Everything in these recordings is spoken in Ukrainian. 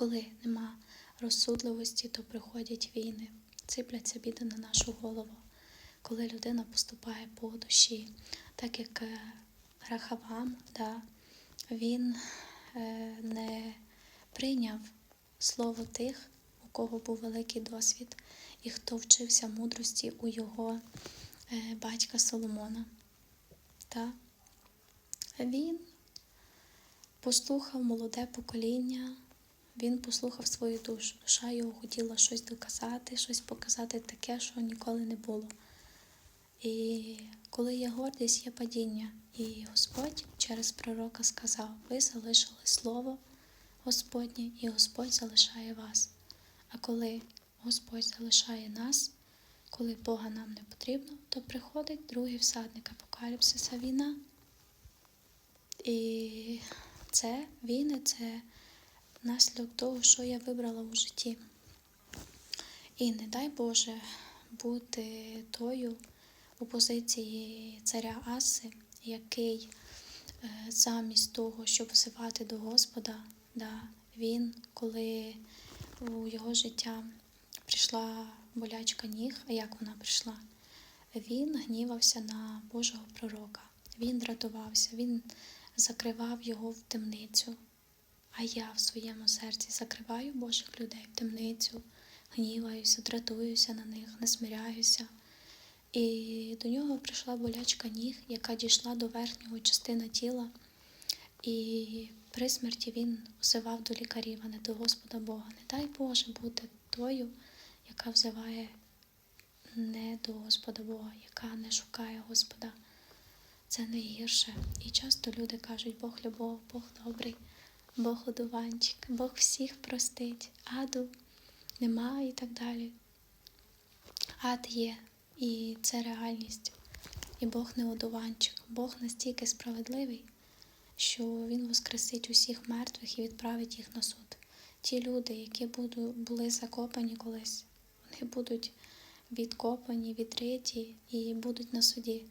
коли нема розсудливості, то приходять війни, сипляться біди на нашу голову, коли людина поступає по душі, так як е, Рахавам, да, він е, не прийняв слово тих, у кого був великий досвід, і хто вчився мудрості у його е, батька Соломона. Та він послухав молоде покоління, він послухав свою душу. Душа його хотіла щось доказати, щось показати таке, що ніколи не було. І коли є гордість, є падіння. І Господь через пророка сказав: Ви залишили слово Господнє, і Господь залишає вас. А коли Господь залишає нас, коли Бога нам не потрібно, то приходить другий всадник апокаліпсиса війна. І це війни, це наслідок того, що я вибрала у житті. І не дай Боже бути тою у позиції царя Аси, який е, замість того, щоб взивати до Господа, да, він, коли у його життя прийшла болячка ніг, а як вона прийшла? Він гнівався на Божого пророка, він дратувався, він закривав його в темницю. А я в своєму серці закриваю Божих людей в темницю, гніваюся, дратуюся на них, не смиряюся. І до нього прийшла болячка ніг, яка дійшла до верхнього частини тіла. І при смерті він взивав до лікарів, а не до Господа Бога. Не дай Боже бути тою, яка взиває не до Господа Бога, яка не шукає Господа. Це найгірше. І часто люди кажуть, Бог любов, Бог добрий, Бог одуванчик, Бог всіх простить, аду нема і так далі. Ад є, і це реальність. І Бог не одуванчик. Бог настільки справедливий, що Він воскресить усіх мертвих і відправить їх на суд. Ті люди, які були закопані колись, вони будуть відкопані, відриті і будуть на суді.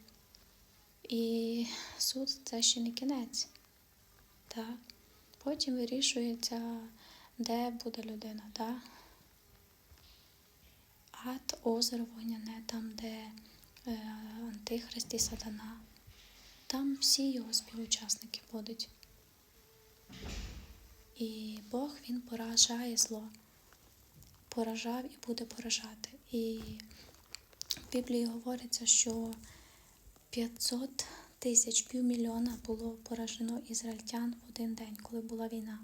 І суд це ще не кінець. Так? Потім вирішується, де буде людина. Так? Ад, озеро вогняне, там, де е, Антихрист і сатана. Там всі його співучасники будуть. І Бог він поражає зло, поражав і буде поражати. І в Біблії говориться, що 500 тисяч півмільйона було поражено ізраїльтян в один день, коли була війна.